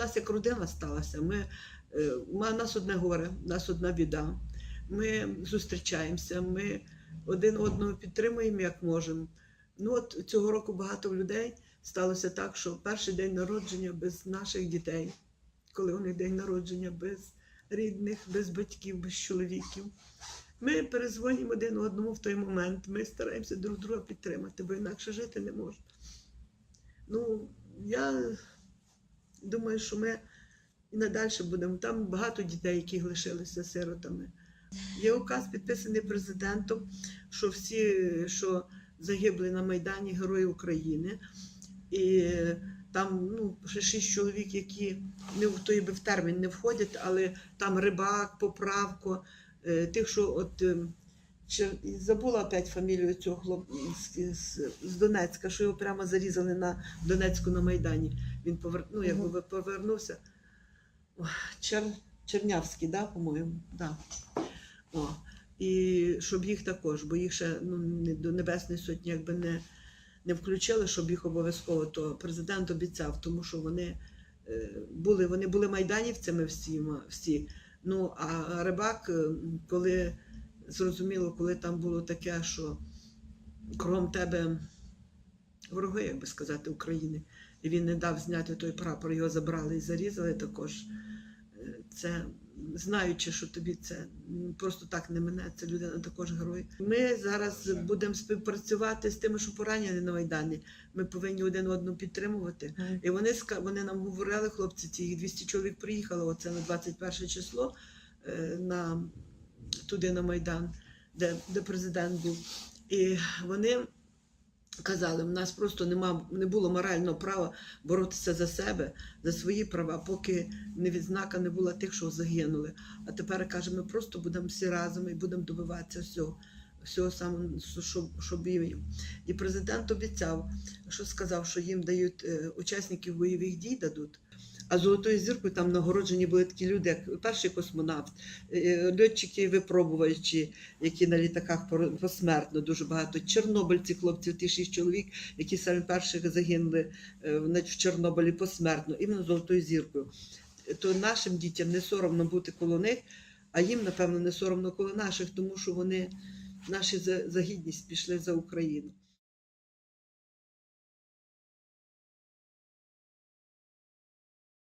нас як родина сталася. Ми, е, ма- нас одне горе, у нас одна біда. Ми зустрічаємося, ми один одного підтримуємо як можемо. Ну от цього року багато людей сталося так, що перший день народження без наших дітей, коли у них день народження без рідних, без батьків, без чоловіків. Ми перезвонимо один одному в той момент. Ми стараємося друг друга підтримати, бо інакше жити не можна. Ну, я думаю, що ми і надалі будемо. Там багато дітей, які лишилися сиротами. Є указ підписаний президентом, що всі, що загибли на Майдані Герої України. І там ну, ще шість чоловік, які не в той би в термін не входять, але там рибак, поправко, е, тих, що от. Чер- Забула опять фамілію цього хлоп з, Донецька, що його прямо зарізали на Донецьку на Майдані. Він повер... ну, якби повернувся. Чер... Чернявський, да, по-моєму? Да. О. І щоб їх також, бо їх ще ну, до Небесної Сотні якби не, не включили, щоб їх обов'язково, то президент обіцяв, тому що вони е, були, вони були майданівцями всіма, всі. Ну, а рибак, е, коли зрозуміло, коли там було таке, що кругом тебе вороги, як би сказати, України, і він не дав зняти той прапор, його забрали і зарізали також. Е, Це знаючи, що тобі це просто так не мене, це людина також герой. Ми зараз будемо співпрацювати з тими, що поранені на Майдані. Ми повинні один одного підтримувати. І вони, вони нам говорили, хлопці, ці їх 200 чоловік приїхало, оце на 21 число е, на, туди на Майдан, де, де президент був. І вони казали, в нас просто нема, не було морального права боротися за себе, за свої права, поки не відзнака не була тих, що загинули. А тепер каже, ми просто будемо всі разом і будемо добиватися всього. Всього самого, щоб, щоб їм. І президент обіцяв, що сказав, що їм дають е, учасників бойових дій дадуть. А золотою зіркою там нагороджені були такі люди, як перший космонавт, е, льотчики випробувачі, які на літаках посмертно дуже багато. Чорнобильці, хлопці, ті шість чоловік, які самі перші загинули е, в Чорнобилі посмертно, іменно золотою зіркою. То нашим дітям не соромно бути коло них, а їм, напевно, не соромно коло наших, тому що вони наші за гідність пішли за Україну.